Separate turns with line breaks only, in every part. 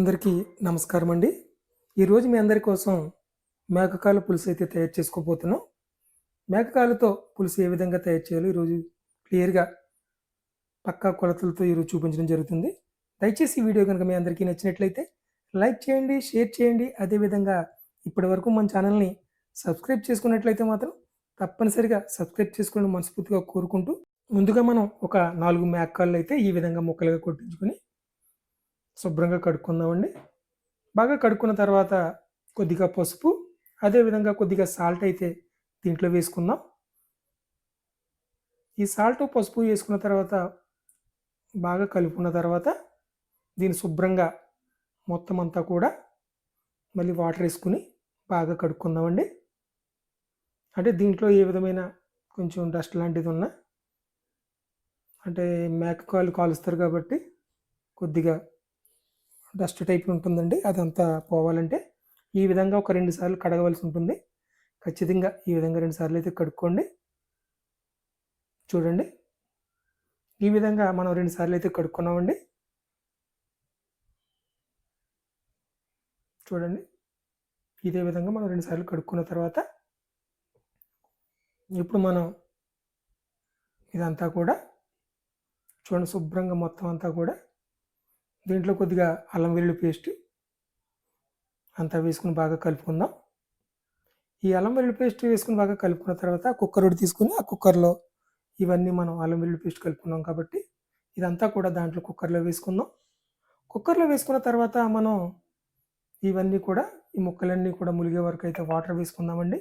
అందరికీ నమస్కారం అండి ఈరోజు మీ అందరి కోసం మేకకాల పులుసు అయితే తయారు చేసుకోబోతున్నాం. మేకకాలతో పులుసు ఏ విధంగా తయారు చేయాలో ఈరోజు క్లియర్గా పక్కా కొలతలతో ఈరోజు చూపించడం జరుగుతుంది. దయచేసి ఈ వీడియో కనుక మీ అందరికీ నచ్చినట్లయితే లైక్ చేయండి షేర్ చేయండి. అదేవిధంగా ఇప్పటి వరకు మన ఛానల్ని సబ్స్క్రైబ్ చేసుకున్నట్లయితే మాత్రం తప్పనిసరిగా సబ్స్క్రైబ్ చేసుకోండి మనస్ఫూర్తిగా కోరుకుంటూ ముందుగా మనం ఒక నాలుగు మేకకాళ్ళు అయితే ఈ విధంగా ముక్కలుగా కొట్టించుకొని శుభ్రంగా కడుక్కుందామండి. బాగా కడుక్కున్న తర్వాత కొద్దిగా పసుపు అదేవిధంగా కొద్దిగా సాల్ట్ అయితే దీంట్లో వేసుకుందాం. ఈ సాల్ట్ పసుపు వేసుకున్న తర్వాత బాగా కలుపుకున్న తర్వాత దీన్ని శుభ్రంగా మొత్తం అంతా కూడా మళ్ళీ వాటర్ వేసుకుని బాగా కడుక్కుందామండి. అంటే దీంట్లో ఏ విధమైన కొంచెం డస్ట్ లాంటిది ఉన్నా అంటే మేక కాలు కాలుస్తారు కాబట్టి కొద్దిగా డస్ట్ టైప్ ఉంటుందండి అదంతా పోవాలంటే ఈ విధంగా ఒక రెండు సార్లు కడగవలసి ఉంటుంది. ఖచ్చితంగా ఈ విధంగా రెండు సార్లు అయితే కడుక్కోండి. చూడండి. ఈ విధంగా మనం రెండు సార్లు అయితే కడుక్కున్నామండి. చూడండి. ఇదే విధంగా మనం రెండు సార్లు కడుక్కున్న తర్వాత ఇప్పుడు మనం ఇదంతా కూడా చూడండి శుభ్రంగా మొత్తం అంతా కూడా దీంట్లో కొద్దిగా అల్లం వెల్లుల్లి పేస్ట్ అంతా వేసుకుని బాగా కలుపుకుందాం. ఈ అల్లం వెల్లుల్లి పేస్ట్ వేసుకుని బాగా కలుపుకున్న తర్వాత కుక్కర్ ఒకటి తీసుకుని ఆ కుక్కర్లో ఇవన్నీ మనం అల్లం వెల్లుల్లి పేస్ట్ కలుపుకున్నాం కాబట్టి ఇదంతా కూడా దాంట్లో కుక్కర్లో వేసుకుందాం. కుక్కర్లో వేసుకున్న తర్వాత మనం ఇవన్నీ కూడా ఈ ముక్కలన్నీ కూడా ములిగే వరకు అయితే వాటర్ వేసుకుందామండి.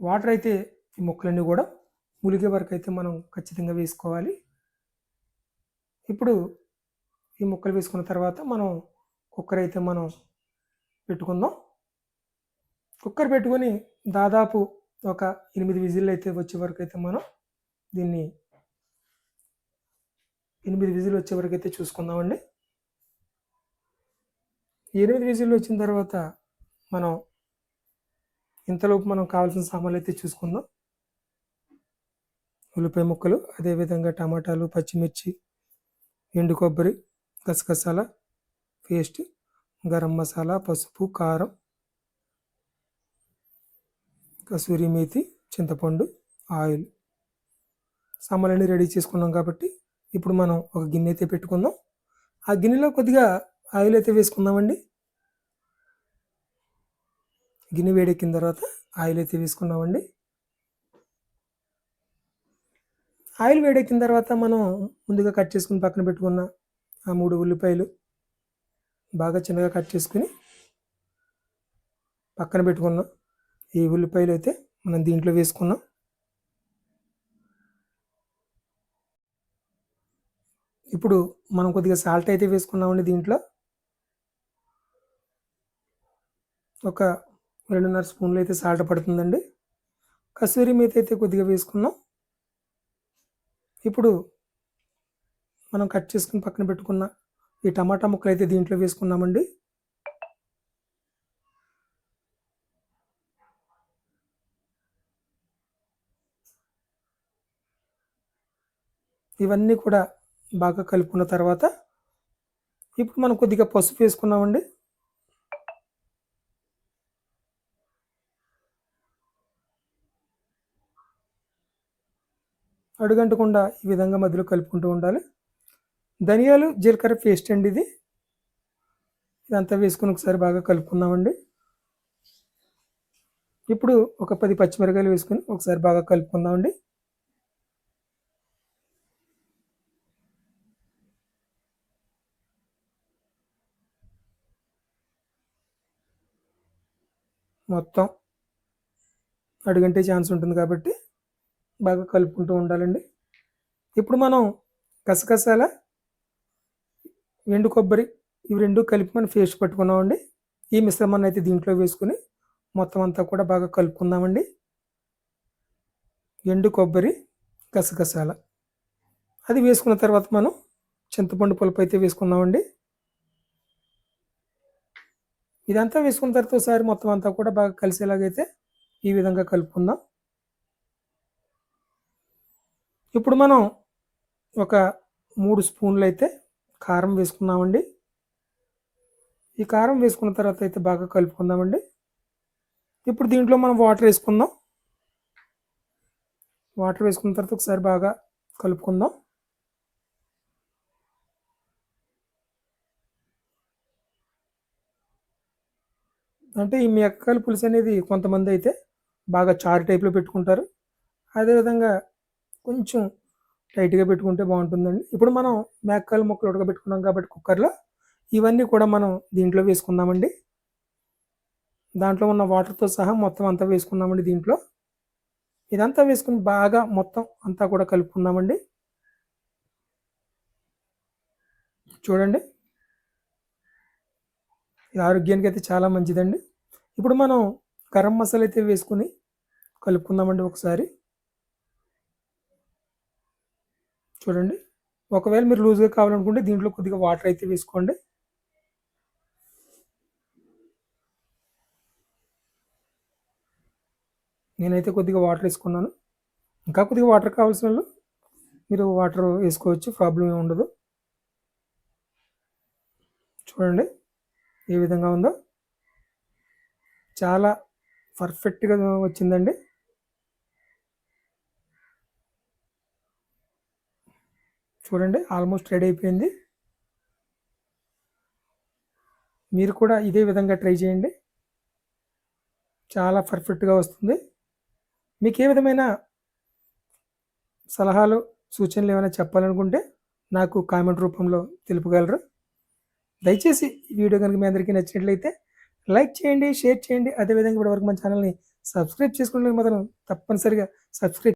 వాటర్ అయితే ఈ ముక్కలన్నీ కూడా ములిగే వరకు అయితే మనం ఖచ్చితంగా వేసుకోవాలి. ఇప్పుడు ఈ ముక్కలు వేసుకున్న తర్వాత మనం కుక్కర్ అయితే మనం పెట్టుకుందాం. కుక్కర్ పెట్టుకొని దాదాపు ఒక ఎనిమిది విజిల్ అయితే వచ్చే వరకు అయితే మనం దీన్ని ఎనిమిది విజిల్ వచ్చే వరకు అయితే చూసుకుందామండి. ఎనిమిది విజిల్ వచ్చిన తర్వాత మనం ఇంతలోపు మనం కావాల్సిన సామాన్లు అయితే చూసుకుందాం. ఉల్లిపాయ ముక్కలు అదేవిధంగా టమాటాలు పచ్చిమిర్చి ఎండు కొబ్బరి గసగసాల పేస్ట్ గరం మసాలా పసుపు కారం కసూరి మేతి చింతపండు ఆయిల్. సామాన్లన్నీ రెడీ చేసుకున్నాం కాబట్టి ఇప్పుడు మనం ఒక గిన్నె అయితే పెట్టుకుందాం. ఆ గిన్నెలో కొద్దిగా ఆయిల్ అయితే వేసుకుందామండి. గిన్నె వేడెక్కిన తర్వాత ఆయిల్ అయితే వేసుకున్నామండి. ఆయిల్ వేడెక్కిన తర్వాత మనం ముందుగా కట్ చేసుకుని పక్కన పెట్టుకున్న ఆ మూడు ఉల్లిపాయలు బాగా చిన్నగా కట్ చేసుకుని పక్కన పెట్టుకున్నాం ఈ ఉల్లిపాయలు అయితే మనం దీంట్లో వేసుకున్నాం. ఇప్పుడు మనం కొద్దిగా సాల్ట్ అయితే వేసుకున్నామండి దీంట్లో. ఒక రెండున్నర స్పూన్లు అయితే సాల్ట్ పడుతుందండి. కసూరి మేత అయితే కొద్దిగా వేసుకున్నాం. ఇప్పుడు మనం కట్ చేసుకుని పక్కన పెట్టుకున్న ఈ టమాటా ముక్కలు అయితే దీంట్లో వేసుకున్నామండి. ఇవన్నీ కూడా బాగా కలుపుకున్న తర్వాత ఇప్పుడు మనం కొద్దిగా పసుపు వేసుకున్నామండి. అడుగంటకుండా ఈ విధంగా మధ్యలో కలుపుకుంటూ ఉండాలి. ధనియాలు జీలకర్ర పేస్ట్ అండి ఇది. ఇదంతా వేసుకుని ఒకసారి బాగా కలుపుకుందామండి. ఇప్పుడు ఒక పది పచ్చిమిరకాయలు వేసుకుని ఒకసారి బాగా కలుపుకుందామండి. మొత్తం అడుగంటే ఛాన్స్ ఉంటుంది కాబట్టి బాగా కలుపుకుంటూ ఉండాలండి. ఇప్పుడు మనం గసగసాల ఎండు కొబ్బరి ఇవి రెండు కలిపి మనం పేస్ట్ పట్టుకున్నామండి. ఈ మిశ్రమాన్ని అయితే దీంట్లో వేసుకుని మొత్తం అంతా కూడా బాగా కలుపుకుందామండి. ఎండు కొబ్బరి గసగసాల అది వేసుకున్న తర్వాత మనం చింతపండు పులుపు అయితే వేసుకుందామండి. ఇదంతా వేసుకున్న తర్వాత ఒకసారి మొత్తం అంతా కూడా బాగా కలిసేలాగైతే ఈ విధంగా కలుపుకుందాం. ఇప్పుడు మనం ఒక మూడు స్పూన్లు అయితే కారం వేసుకున్నామండి. ఈ కారం వేసుకున్న తర్వాత అయితే బాగా కలుపుకుందామండి. ఇప్పుడు దీంట్లో మనం వాటర్ వేసుకుందాం. వాటర్ వేసుకున్న తర్వాత ఒకసారి బాగా కలుపుకుందాం. అంటే ఈ మెక్కల పులుసు అనేది కొంతమంది అయితే బాగా చారు టైప్లో పెట్టుకుంటారు. అదేవిధంగా కొంచెం టైట్గా పెట్టుకుంటే బాగుంటుందండి. ఇప్పుడు మనం మేకాయలు ముక్కలు ఉడకబెట్టుకున్నాం కాబట్టి కుక్కర్లో ఇవన్నీ కూడా మనం దీంట్లో వేసుకుందామండి. దాంట్లో ఉన్న వాటర్తో సహా మొత్తం అంతా వేసుకుందామండి దీంట్లో. ఇదంతా వేసుకుని బాగా మొత్తం అంతా కూడా కలుపుకుందామండి. చూడండి. ఇది ఆరోగ్యానికి అయితే చాలా మంచిదండి. ఇప్పుడు మనం గరం మసాలా అయితే వేసుకుని కలుపుకుందామండి ఒకసారి. చూడండి. ఒకవేళ మీరు లూజ్గా కావాలనుకుంటే దీంట్లో కొద్దిగా వాటర్ అయితే వేసుకోండి. నేనైతే కొద్దిగా వాటర్ వేసుకున్నాను. ఇంకా కొద్దిగా వాటర్ కావాల్సిన వాళ్ళు మీరు వాటర్ వేసుకోవచ్చు ప్రాబ్లం ఏమి ఉండదు. చూడండి ఏ విధంగా ఉందో. చాలా పర్ఫెక్ట్గా వచ్చిందండి. చూడండి ఆల్మోస్ట్ రెడీ అయిపోయింది. మీరు కూడా ఇదే విధంగా ట్రై చేయండి. చాలా పర్ఫెక్ట్గా వస్తుంది. మీకు ఏ విధమైన సలహాలు సూచనలు ఏమైనా చెప్పాలనుకుంటే నాకు కామెంట్ రూపంలో తెలుపగలరు. దయచేసి ఈ వీడియో కనుక మీ అందరికీ నచ్చినట్లయితే లైక్ చేయండి షేర్ చేయండి. అదేవిధంగా ఇప్పటివరకు మన ఛానల్ని సబ్స్క్రైబ్ చేసుకునే మాత్రం తప్పనిసరిగా సబ్స్క్రైబ్